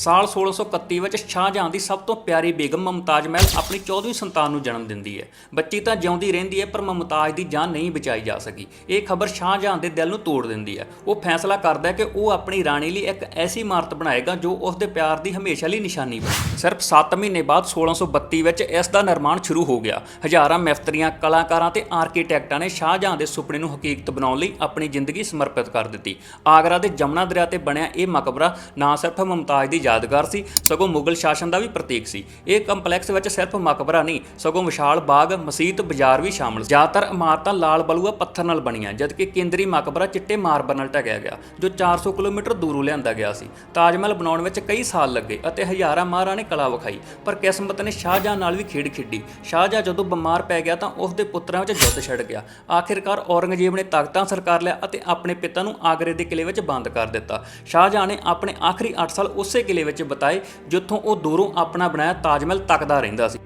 ਸਾਲ 1631 ਵਿੱਚ ਸ਼ਾਹਜਹਾਂ ਦੀ ਸਭ ਤੋਂ ਪਿਆਰੀ ਬੇਗਮ ਮਮਤਾਜ ਮਹਿਲ ਆਪਣੀ 14ਵੀਂ ਸੰਤਾਨ ਨੂੰ ਜਨਮ ਦਿੰਦੀ ਹੈ। ਬੱਚੀ ਤਾਂ ਜਿਉਂਦੀ ਰਹਿੰਦੀ ਹੈ, ਪਰ ਮੁਮਤਾਜ ਦੀ ਜਾਨ ਨਹੀਂ ਬਚਾਈ ਜਾ ਸਕੀ। ਇਹ ਖਬਰ ਸ਼ਾਹਜਹਾਂ ਦੇ ਦਿਲ ਨੂੰ ਤੋੜ ਦਿੰਦੀ ਹੈ। ਉਹ ਫੈਸਲਾ ਕਰਦਾ ਹੈ ਕਿ ਉਹ ਆਪਣੀ ਰਾਣੀ ਲਈ ਇੱਕ ਐਸੀ ਇਮਾਰਤ ਬਣਾਏਗਾ ਜੋ ਉਸ ਦੇ ਪਿਆਰ ਦੀ ਹਮੇਸ਼ਾ ਲਈ ਨਿਸ਼ਾਨੀ ਬਣੇ। ਸਿਰਫ 7 ਮਹੀਨੇ ਬਾਅਦ 1632 ਵਿੱਚ ਇਸ ਦਾ ਨਿਰਮਾਣ ਸ਼ੁਰੂ ਹੋ ਗਿਆ। ਹਜ਼ਾਰਾਂ ਮਿਸਤਰੀਆਂ ਕਲਾਕਾਰਾਂ ਤੇ ਆਰਕੀਟੈਕਟਾਂ ਨੇ ਸ਼ਾਹਜਹਾਂ ਦੇ ਸੁਪਨੇ ਨੂੰ ਹਕੀਕਤ ਬਣਾਉਣ ਲਈ ਆਪਣੀ ਜ਼ਿੰਦਗੀ ਸਮਰਪਿਤ ਕਰ ਦਿੱਤੀ। ਆਗਰਾ ਦੇ ਜਮਨਾ ਦਰਿਆ ਤੇ ਬਣਿਆ ਇਹ ਮਕਬਰਾ ਨਾ ਸਿਰਫ ਮੁਮਤਾਜ ਦੀ ਯਾਦਗਾਰ ਸੀ, ਸਗੋਂ ਮੁਗਲ ਸ਼ਾਸਨ ਦਾ ਵੀ ਪ੍ਰਤੀਕ ਸੀ। ਇਹ ਕੰਪਲੈਕਸ ਵਿੱਚ ਸਿਰਫ ਮਕਬਰਾ ਨਹੀਂ, ਸਗੋਂ ਵਿਸ਼ਾਲ ਬਾਗ ਮਸਜਿਦ ਬਾਜ਼ਾਰ ਵੀ ਸ਼ਾਮਲ ਜ਼ਿਆਦਾਤਰ ਇਮਾਰਤਾਂ ਲਾਲ ਬਲੂਆ ਪੱਥਰ ਨਾਲ ਬਣੀਆਂ, ਜਦਕਿ ਕੇਂਦਰੀ ਮਕਬਰਾ ਚਿੱਟੇ ਮਾਰਬਲ ਨਾਲ ਢਕਿਆ ਗਿਆ ਜੋ 400 ਕਿਲੋਮੀਟਰ ਦੂਰੋਂ ਲਿਆਂਦਾ ਗਿਆ ਸੀ। ਤਾਜ ਮਹਿਲ ਬਣਾਉਣ ਵਿੱਚ ਕਈ ਸਾਲ ਲੱਗੇ ਅਤੇ ਹਜ਼ਾਰਾਂ ਮਾਹਰਾਂ ਨੇ ਕਲਾ ਵਿਖਾਈ, ਪਰ ਕਿਸਮਤ ਨੇ ਸ਼ਾਹਜਹਾਂ ਨਾਲ ਵੀ ਖੇਡ ਖੇਡੀ। ਸ਼ਾਹਜਹਾਂ ਜਦੋਂ ਬਿਮਾਰ ਪੈ ਗਿਆ ਤਾਂ ਉਸ ਦੇ ਪੁੱਤਰਾਂ ਵਿੱਚ ਜੁੱਤ ਛਿੜ ਗਿਆ। ਆਖਿਰਕਾਰ ਔਰੰਗਜ਼ੇਬ ਨੇ ਤਾਕਤਾਂ ਸਰਕਾਰ ਲਿਆ ਅਤੇ ਆਪਣੇ ਪਿਤਾ ਨੂੰ ਆਗਰੇ ਦੇ ਕਿਲੇ ਵਿੱਚ ਬੰਦ ਕਰ ਦਿੱਤਾ। ਸ਼ਾਹਜਹਾਂ ਨੇ ਆਪਣੇ ਆਖਰੀ 8 ਸਾਲ ਉਸੇ ਕਿਲੇ ਵਿੱਚ ਬਿਤਾਏ ਜਿੱਥੋਂ ਉਹ ਦੂਰੋਂ ਆਪਣਾ ਬਣਾਇਆ ਤਾਜਮਹਿਲ ਤੱਕਦਾ ਰਹਿੰਦਾ ਸੀ।